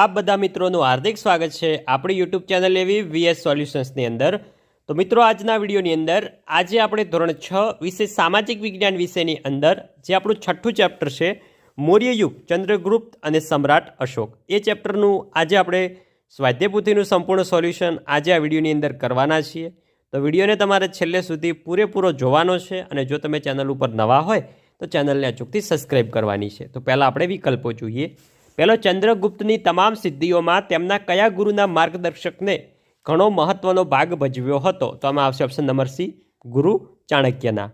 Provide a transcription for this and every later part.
આપ બધા મિત્રોનું હાર્દિક સ્વાગત છે આપણી યુટ્યુબ ચેનલ એવી વીએસ સોલ્યુશન્સની અંદર. તો મિત્રો, આજના વિડીયોની અંદર આજે આપણે ધોરણ છ વિશે સામાજિક વિજ્ઞાન વિષયની અંદર જે આપણું છઠ્ઠું ચેપ્ટર છે, મૌર્યયુગ, ચંદ્રગુપ્ત અને સમ્રાટ અશોક. એ ચેપ્ટરનું આજે આપણે સ્વાધ્યાયપોથીનું સંપૂર્ણ સોલ્યુશન આજે આ વિડીયોની અંદર કરવાના છીએ. તો વિડીયોને તમારે છેલ્લે સુધી પૂરેપૂરો જોવાનો છે અને જો તમે ચેનલ ઉપર નવા હોય, તો ચેનલને અચૂકથી સબસ્ક્રાઈબ કરવાની છે. તો પહેલાં આપણે વિકલ્પો જોઈએ. પહેલો ચંદ્રગુપ્તની તમામ સિદ્ધિઓમાં તેમના કયા ગુરુના માર્ગદર્શકને ઘણો મહત્વનો ભાગ ભજવ્યો હતો? તો આમાં આવશે ઓપ્શન નંબર સી, ગુરુ ચાણક્યના.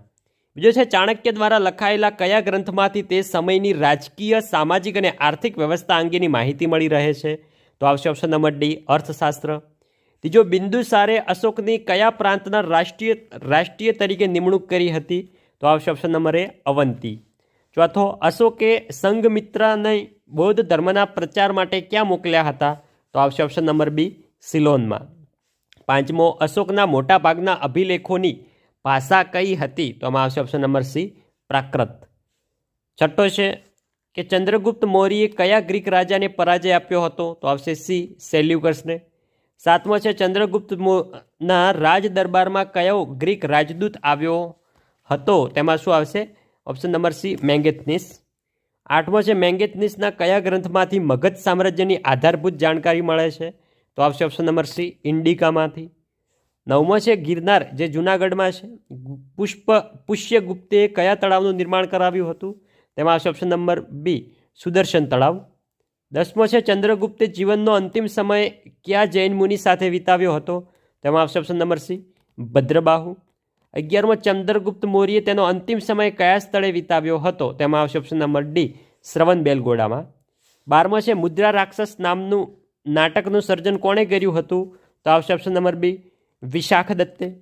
બીજો છે, ચાણક્ય દ્વારા લખાયેલા કયા ગ્રંથમાંથી તે સમયની રાજકીય, સામાજિક અને આર્થિક વ્યવસ્થા અંગેની માહિતી મળી રહે છે? તો આવશે ઓપ્શન નંબર ડી, અર્થશાસ્ત્ર. ત્રીજો, બિંદુસારે અશોકની કયા પ્રાંતના રાષ્ટ્રીય રાષ્ટ્રીય તરીકે નિમણૂક કરી હતી? તો આવશે ઓપ્શન નંબર એ, અવંતી. ચોથો, અશોકે સંઘમિત્રાને બૌદ્ધ ધર્મના પ્રચાર માટે ક્યાં મોકલ્યા હતા? તો આવશે ઓપ્શન નંબર બી સિલોનમાં. પાંચમો, અશોકના મોટા ભાગના અભિલેખોની ભાષા કઈ હતી? તો આમાં આવશે ઓપ્શન નંબર સી પ્રાકૃત. છઠ્ઠો છે કે ચંદ્રગુપ્ત મૌર્યએ કયા ગ્રીક રાજાને પરાજય આપ્યો હતો? તો આવશે સી સેલ્યુકસને સાતમો છે ચંદ્રગુપ્ત ના રાજ દરબારમાં કયો ગ્રીક રાજદૂત આવ્યો હતો? તેમાં શું આવશે? ઓપ્શન નંબર સી મેંગેથનીસ આઠમો છે, મેંગેતનીસના કયા ગ્રંથમાંથી મગધ સામ્રાજ્યની આધારભૂત જાણકારી મળે છે? તો આવશે ઓપ્શન નંબર સી, ઇન્ડિકામાંથી. નવમો છે, ગિરનાર, જે જૂનાગઢમાં છે. પુષ્પ પુષ્યગુપ્તે કયા તળાવનું નિર્માણ કરાવ્યું હતું? તેમાં આવશે ઓપ્શન નંબર બી, સુદર્શન તળાવ. દસમો છે, ચંદ્રગુપ્તે જીવનનો અંતિમ સમય કયા જૈન મુનિ સાથે વિતાવ્યો હતો? તેમાં આવશે ઓપ્શન નંબર સી, ભદ્રબાહુ. અગિયારમો ચંદ્રગુપ્ત મૌર્યે તેનો અંતિમ સમય કયા સ્થળે વિતાવ્યો હતો? તેમાં આવશે ઓપ્શન નંબર ડી શ્રવણ બેલગોડામાં. બારમો છે મુદ્રા રાક્ષસ નામનું નાટકનું સર્જન કોણે કર્યું હતું? તો આવશે ઓપ્શન નંબર બી વિશાખ દત્તે.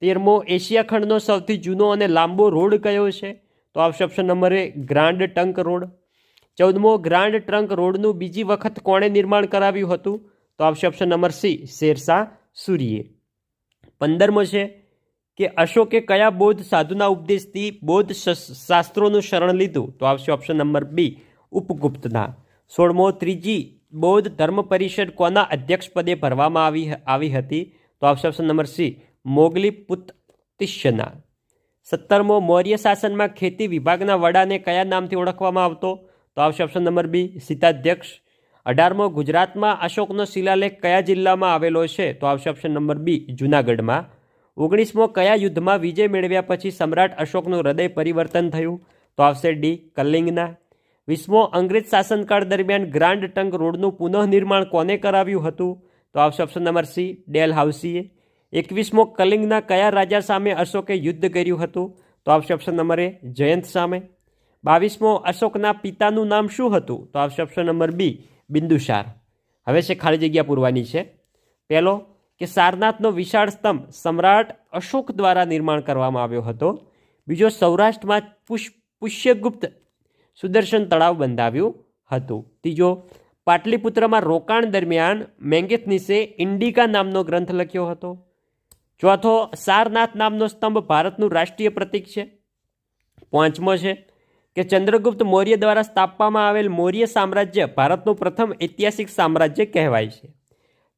તેરમો, એશિયા ખંડનો સૌથી જૂનો અને લાંબો રોડ કયો છે? તો આવશે option number A grand trunk road. ચૌદમો, grand ટ્રંક રોડનું બીજી વખત કોણે નિર્માણ કરાવ્યું હતું? તો આવશે ઓપ્શન નંબર સી શેરશાહ સૂરીએ. પંદરમો છે કે અશોકે કયા બૌદ્ધ સાધુના ઉપદેશથી બૌદ્ધ શસ- શાસ્ત્રોનું શરણ લીધું? તો આવશે ઓપ્શન નંબર બી ઉપગુપ્તના. સોળમો ત્રીજી, બૌદ્ધ ધર્મ પરિષદ કોના અધ્યક્ષપદે ભરવામાં આવી આવી હતી? તો આવશે ઓપ્શન નંબર સી મોગલી પુત્તિષ્યના સત્તરમો, મૌર્ય શાસનમાં ખેતી વિભાગના વડાને કયા નામથી ઓળખવામાં આવતો? તો આવશે ઓપ્શન નંબર બી સીતાધ્યક્ષ. અઢારમો, ગુજરાતમાં અશોકનો શિલાલેખ કયા જિલ્લામાં આવેલો છે? તો આવશે ઓપ્શન નંબર બી જૂનાગઢમાં. ઓગણીસમો કયા યુદ્ધમાં વિજય મેળવ્યા પછી સમ્રાટ અશોકનું હૃદય પરિવર્તન થયું? તો આવશે ડી કલિંગના વીસમો, અંગ્રેજ શાસનકાળ દરમિયાન ગ્રાન્ડ ટંક રોડનું પુનઃનિર્માણ કોને કરાવ્યું હતું? તો આવશે ઓપ્શન નંબર સી, ડેલ હાઉસીએ. એકવીસમો કલિંગના કયા રાજા સામે અશોકે યુદ્ધ કર્યું હતું? તો આવશે ઓપ્શન નંબર એ, જયંત સામે. બાવીસમો, અશોકના પિતાનું નામ શું હતું? તો આવશે ઓપ્શન નંબર બી, બિંદુસાર. હવે છે ખાલી જગ્યા પૂરવાની છે. પહેલો કે સારનાથનો વિશાળ સ્તંભ સમ્રાટ અશોક દ્વારા નિર્માણ કરવામાં આવ્યો હતો. બીજો સૌરાષ્ટ્રમાં પુષ, પુષ્યગુપ્ત સુદર્શન તળાવ બંધાવ્યું હતું. ત્રીજો, પાટલીપુત્રમાં રોકાણ દરમિયાન મેંગેથનીસે ઇન્ડિકા નામનો ગ્રંથ લખ્યો હતો. ચોથો, સારનાથ નામનો સ્તંભ ભારતનું રાષ્ટ્રીય પ્રતીક છે. પાંચમો છે કે ચંદ્રગુપ્ત મૌર્ય દ્વારા સ્થાપવામાં આવેલ મૌર્ય સામ્રાજ્ય ભારતનું પ્રથમ ઐતિહાસિક સામ્રાજ્ય કહેવાય છે.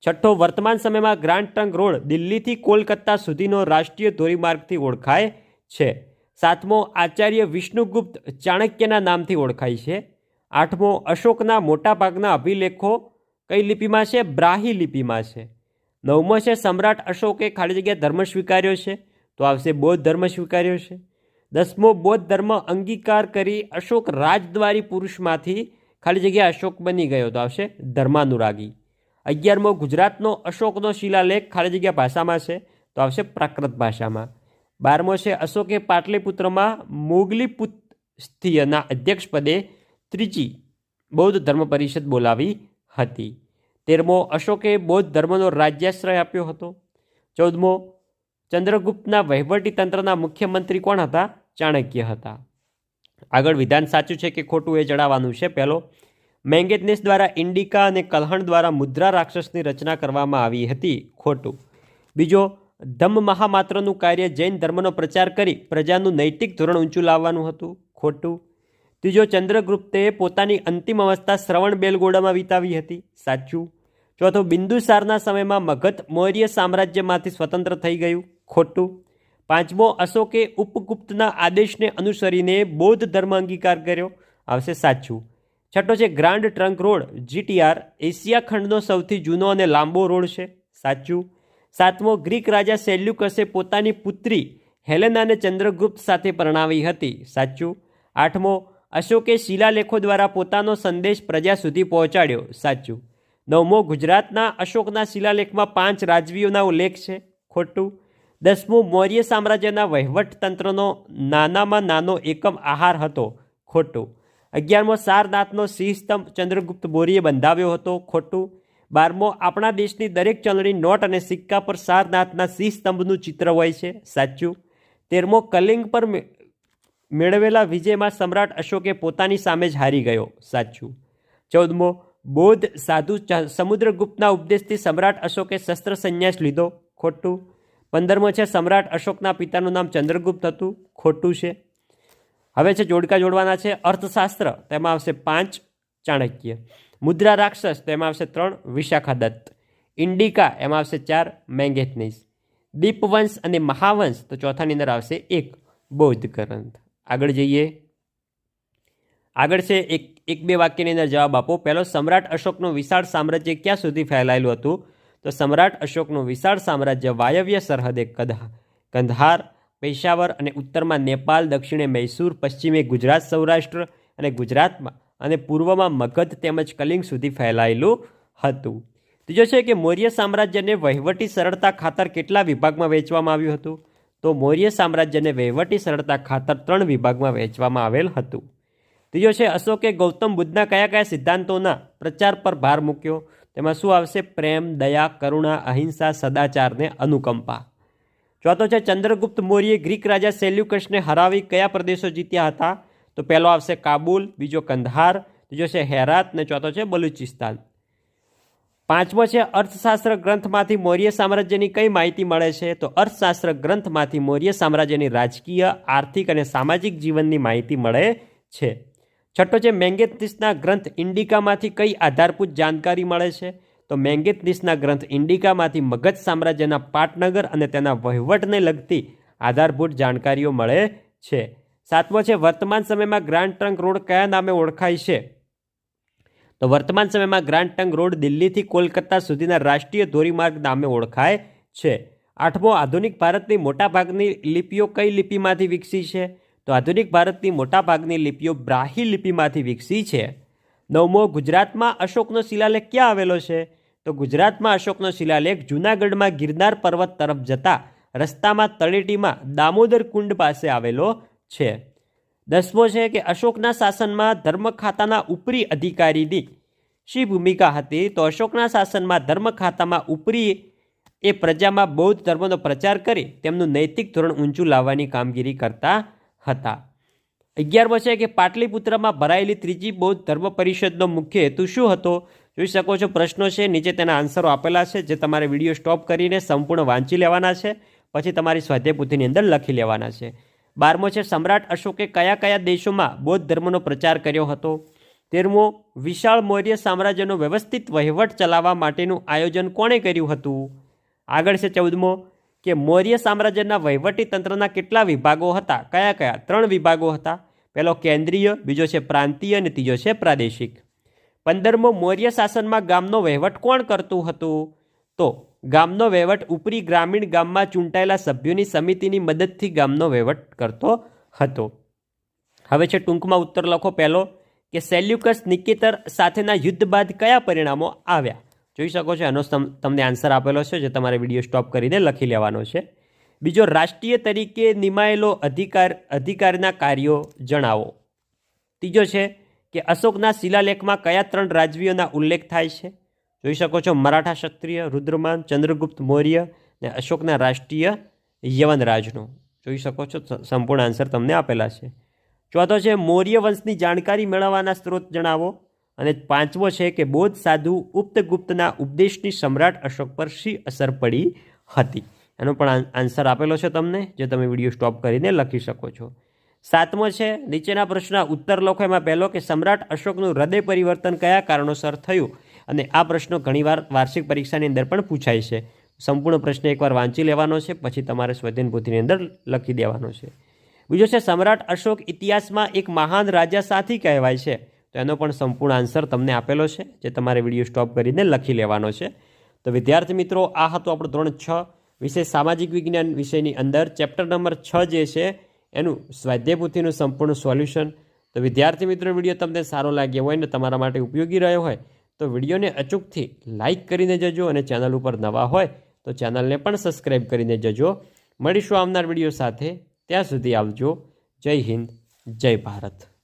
છઠ્ઠો વર્તમાન સમયમાં ગ્રાન્ડ ટ્રંક રોડ દિલ્હીથી કોલકાતા સુધીનો રાષ્ટ્રીય ધોરીમાર્ગથી ઓળખાય છે. સાતમો આચાર્ય વિષ્ણુગુપ્ત ચાણક્યના નામથી ઓળખાય છે. આઠમો અશોકના મોટાભાગના અભિલેખો કઈ લિપિમાં છે? બ્રાહી લિપિમાં છે. નવમો છે, સમ્રાટ અશોકે ખાલી જગ્યા ધર્મ સ્વીકાર્યો છે. તો આવશે બૌદ્ધ ધર્મ સ્વીકાર્યો છે. દસમો, બૌદ્ધ ધર્મ અંગીકાર કરી અશોક રાજદ્વારી પુરુષમાંથી ખાલી જગ્યા અશોક બની ગયો. તો આવશે ધર્માનુરાગી. અગિયારમો ગુજરાતનો અશોકનો શિલાલેખ ખાલી જગ્યા ભાષામાં છે, તો આવશે પ્રાકૃત ભાષામાં. બારમો છે અશોકે પાટલીપુત્રમાં મોગલી સ્થિયના અધ્યક્ષપદે ત્રીજી બૌદ્ધ ધર્મ પરિષદ બોલાવી હતી. તેરમો, અશોકે બૌદ્ધ ધર્મનો રાજ્યાશ્રય આપ્યો હતો. ચૌદમો, ચંદ્રગુપ્તના વહીવટી તંત્રના મુખ્યમંત્રી કોણ હતા? ચાણક્ય હતા. આગળ વિધાન સાચું છે કે ખોટું એ જણાવવાનું છે પહેલો. મેંગેતનેસ દ્વારા ઇન્ડિકા અને કલ્હણ દ્વારા મુદ્રા રાક્ષસની રચના કરવામાં આવી હતી ખોટું. બીજો, ધમ્મ મહામાત્રનું કાર્ય જૈન ધર્મનો પ્રચાર કરી પ્રજાનું નૈતિક ધોરણ ઊંચું લાવવાનું હતું ખોટું. ત્રીજો, ચંદ્રગુપ્તે પોતાની અંતિમ અવસ્થા શ્રવણ બેલગોડામાં વિતાવી હતી સાચું. ચોથો, બિંદુસારના સમયમાં મગધ મૌર્ય સામ્રાજ્યમાંથી સ્વતંત્ર થઈ ગયું ખોટું. પાંચમો, અશોકે ઉપગુપ્તના આદેશને અનુસરીને બૌદ્ધ ધર્મ અંગીકાર કર્યો. આવશે સાચું. છઠ્ઠો છે grand trunk road. GTR Asia ખંડનો સૌથી જૂનો અને લાંબો રોડ છે. સાચું? સાતમો, ગ્રીક રાજા સેલ્યુકસે પોતાની પુત્રી હેલેનાને ચંદ્રગુપ્ત સાથે પરણાવી હતી. સાચું? આઠમો, અશોકે શિલાલેખો દ્વારા પોતાનો સંદેશ પ્રજા સુધી પહોંચાડ્યો. સાચું? નવમો, ગુજરાતના અશોકના શિલાલેખમાં પાંચ રાજવીઓના ઉલ્લેખ છે. ખોટું? દસમું, મૌર્ય સામ્રાજ્યના વહીવટતંત્રનો નાનામાં નાનો એકમ આહાર હતો. ખોટું? અગિયારમો સારનાથનો સિંહસ્તંભ ચંદ્રગુપ્ત બોરીએ બંધાવ્યો હતો. ખોટું. બારમો, આપણા દેશની દરેક ચલણી નોટ અને સિક્કા પર સારનાથના સિંહસ્તંભનું ચિત્ર હોય છે. સાચું. તેરમો, કલિંગ પર મેળવેલા વિજયમાં સમ્રાટ અશોકે પોતાની સામે જ હારી ગયો. સાચું. ચૌદમો, બૌદ્ધ, સાધુ સમુદ્રગુપ્તના ઉપદેશથી સમ્રાટ અશોકે શસ્ત્ર સંન્યાસ લીધો. ખોટું. પંદરમો છે, સમ્રાટ અશોકના પિતાનું નામ ચંદ્રગુપ્ત હતું. ખોટું છે. હવે છે જોડકા જોડવાના છે અર્થશાસ્ત્ર, તેમાં આવશે પાંચ ચાણક્ય. મુદ્રા રાક્ષસ, તેમાં આવશે ત્રણ વિશાખાદત્ત. ઇન્ડિકા, એમાં આવશે ચાર મેંગેથનીસ દીપવંશ અને મહાવંશ, તો ચોથાની અંદર આવશે એક બૌદ્ધ ગ્રંથ આગળ જઈએ. આગળ છે એક એક બે વાક્યની અંદર જવાબ આપો. પહેલો, સમ્રાટ અશોકનું વિશાળ સામ્રાજ્ય ક્યાં સુધી ફેલાયેલું હતું? તો સમ્રાટ અશોકનું વિશાળ સામ્રાજ્ય વાયવ્ય સરહદે કદા કંધાર પેશાવર અને ઉત્તરમાં નેપાલ દક્ષિણે મૈસૂર, પશ્ચિમે ગુજરાત, સૌરાષ્ટ્ર અને ગુજરાતમાં અને પૂર્વમાં મગધ તેમજ કલિંગ સુધી ફેલાયેલું હતું. ત્રીજો છે કે મૌર્ય સામ્રાજ્યને વહીવટી સરળતા ખાતર કેટલા વિભાગમાં વહેંચવામાં આવ્યું હતું? તો મૌર્ય સામ્રાજ્યને વહીવટી સરળતા ખાતર ત્રણ વિભાગમાં વહેંચવામાં આવેલ હતું. ત્રીજો છે અશોકે ગૌતમ બુદ્ધના કયા કયા સિદ્ધાંતોના પ્રચાર પર ભાર મૂક્યો? તેમાં શું આવશે? પ્રેમ, દયા, કરુણા, અહિંસા સદાચારને અનુકંપા. ચોથો છે, ચંદ્રગુપ્ત મૌર્ય ગ્રીક રાજા સેલ્યુકસને હરાવી કયા પ્રદેશો જીત્યા હતા? તો પહેલો આવશે કાબુલ, બીજો કંધાર, ત્રીજો છે હેરાત ને ચોથો છે બલુચિસ્તાન. પાંચમો છે, અર્થશાસ્ત્ર ગ્રંથમાંથી મૌર્ય સામ્રાજ્યની કઈ માહિતી મળે છે? તો અર્થશાસ્ત્ર ગ્રંથમાંથી મૌર્ય સામ્રાજ્યની રાજકીય, આર્થિક અને સામાજિક જીવનની માહિતી મળે છે. છઠ્ઠો છે મેંગેતિસના ગ્રંથ ઇન્ડિકામાંથી કઈ આધારભૂત જાણકારી મળે છે? તો મેંગેતિસના ગ્રંથ ઇન્ડિકામાંથી મગધ સામ્રાજ્યના પાટનગર અને તેના વહીવટને લગતી આધારભૂત જાણકારીઓ મળે છે. સાતમો છે, વર્તમાન સમયમાં ગ્રાન્ડ ટ્રંક રોડ કયા નામે ઓળખાય છે? તો વર્તમાન સમયમાં ગ્રાન્ડ ટંક રોડ દિલ્હીથી કોલકાતા સુધીના રાષ્ટ્રીય ધોરીમાર્ગ નામે ઓળખાય છે. આઠમો, આધુનિક ભારતની મોટાભાગની લિપિઓ કઈ લિપિમાંથી વિકસી છે? તો આધુનિક ભારતની મોટાભાગની લિપિઓ બ્રાહી લિપિમાંથી વિકસી છે. નવમો, ગુજરાતમાં અશોકનો શિલાલેખ ક્યાં આવેલો છે? તો ગુજરાતમાં અશોકનો શિલાલેખ જૂનાગઢમાં ગિરનાર પર્વત તરફ જતા રસ્તામાં તળેટીમાં દામોદર કુંડ પાસે આવેલો છે. દસમો છે કે અશોકના શાસનમાં ધર્મ ખાતાના ઉપરી અધિકારીની શી ભૂમિકા હતી? તો અશોકના શાસનમાં ધર્મ ખાતામાં ઉપરી એ પ્રજામાં બૌદ્ધ ધર્મનો પ્રચાર કરી તેમનું નૈતિક ધોરણ ઊંચું લાવવાની કામગીરી કરતા હતા. અગિયારમો છે કે પાટલીપુત્રમાં ભરાયેલી ત્રીજી બૌદ્ધ ધર્મ પરિષદનો મુખ્ય હેતુ શું હતો? જોઈ શકો છો, પ્રશ્નો છે, નીચે તેના આન્સરો આપેલા છે, જે તમારે વીડિયો સ્ટોપ કરીને સંપૂર્ણ વાંચી લેવાના છે, પછી તમારી સ્વાધ્યાય અંદર લખી લેવાના છે. બારમો છે, સમ્રાટ અશોકે કયા કયા દેશોમાં બૌદ્ધ ધર્મનો પ્રચાર કર્યો હતો? તેરમો, વિશાળ મૌર્ય સામ્રાજ્યનો વ્યવસ્થિત વહીવટ ચલાવવા માટેનું આયોજન કોણે કર્યું હતું? આગળ છે, ચૌદમો, કે મૌર્ય સામ્રાજ્યના વહીવટી તંત્રના કેટલા વિભાગો હતા? કયા કયા? ત્રણ વિભાગો હતા. પહેલો કેન્દ્રીય, બીજો છે પ્રાંતીય અને ત્રીજો છે પ્રાદેશિક. પંદરમો મૌર્ય શાસનમાં ગામનો વહીવટ કોણ કરતું હતું? તો ગામનો વહીવટ ઉપરી ગ્રામીણ ગામમાં ચૂંટાયેલા સભ્યોની સમિતિની મદદથી ગામનો વહીવટ કરતો હતો. હવે છે ટૂંકમાં ઉત્તર લખો પહેલો કે સેલ્યુકસ નિકેતર સાથેના યુદ્ધ બાદ કયા પરિણામો આવ્યા? જોઈ શકો છો, એનો તમ- તમને આન્સર આપેલો છે, જે તમારે વીડિયો સ્ટોપ કરીને લખી લેવાનો છે. બીજો રાષ્ટ્રીય તરીકે નિમાયેલો અધિકાર, અધિકારના કાર્યો જણાવો. ત્રીજો છે કે અશોકના શિલાલેખમાં કયા ત્રણ રાજવીઓના ઉલ્લેખ થાય છે? જોઈ શકો છો, મરાઠા ક્ષત્રિય, રુદ્રમાન, ચંદ્રગુપ્ત મૌર્ય અને અશોકના રાષ્ટ્રીય યવન રાજનો જોઈ શકો છો સંપૂર્ણ આન્સર તમને આપેલા છે. ચોથો છે, મૌર્ય વંશની જાણકારી મેળવવાના સ્ત્રોત જણાવો. અને પાંચમો છે કે બૌદ્ધ સાધુ ઉપતગુપ્તના ઉપદેશની સમ્રાટ અશોક પર શી અસર પડી હતી? એનો પણ આન્સર આપેલો છે તમને, જે તમે વીડિયો સ્ટોપ કરીને લખી શકો છો. સાતમો છે, નીચેના પ્રશ્નના ઉત્તર લખો. એમાં પહેલો કે સમ્રાટ અશોકનું હૃદય પરિવર્તન કયા કારણોસર થયું? અને આ પ્રશ્નો ઘણીવાર વાર્ષિક પરીક્ષાની અંદર પણ પૂછાય છે. સંપૂર્ણ પ્રશ્ન એકવાર વાંચી લેવાનો છે, પછી તમારે સ્વધીનભૂતિની અંદર લખી દેવાનો છે. બીજો છે, સમ્રાટ અશોક ઇતિહાસમાં એક મહાન રાજા સાથી કહેવાય છે. તો એનો પણ સંપૂર્ણ આન્સર તમને આપેલો છે, જે તમારે વીડિયો સ્ટોપ કરીને લખી લેવાનો છે. તો વિદ્યાર્થી મિત્રો, આ હતું આપણું ધોરણ છ વિષય સામાજિક વિજ્ઞાન વિષયની અંદર. ચેપ્ટર નંબર છ જે છે એનું સ્વાધ્યાયપોથીનું સંપૂર્ણ સોલ્યુશન. તો વિદ્યાર્થી મિત્રો, વીડિયો તમને સારો લાગ્યો હોય ને તમારા માટે ઉપયોગી રહ્યો હોય, તો વિડીયોને અચૂકથી લાઇક કરીને જજો અને ચેનલ ઉપર નવા હોય, તો ચેનલને પણ સબસ્ક્રાઈબ કરીને જજો. મળીશું આવનાર વીડિયો સાથે. ત્યાં સુધી આવજો. જય હિન્દ, જય ભારત.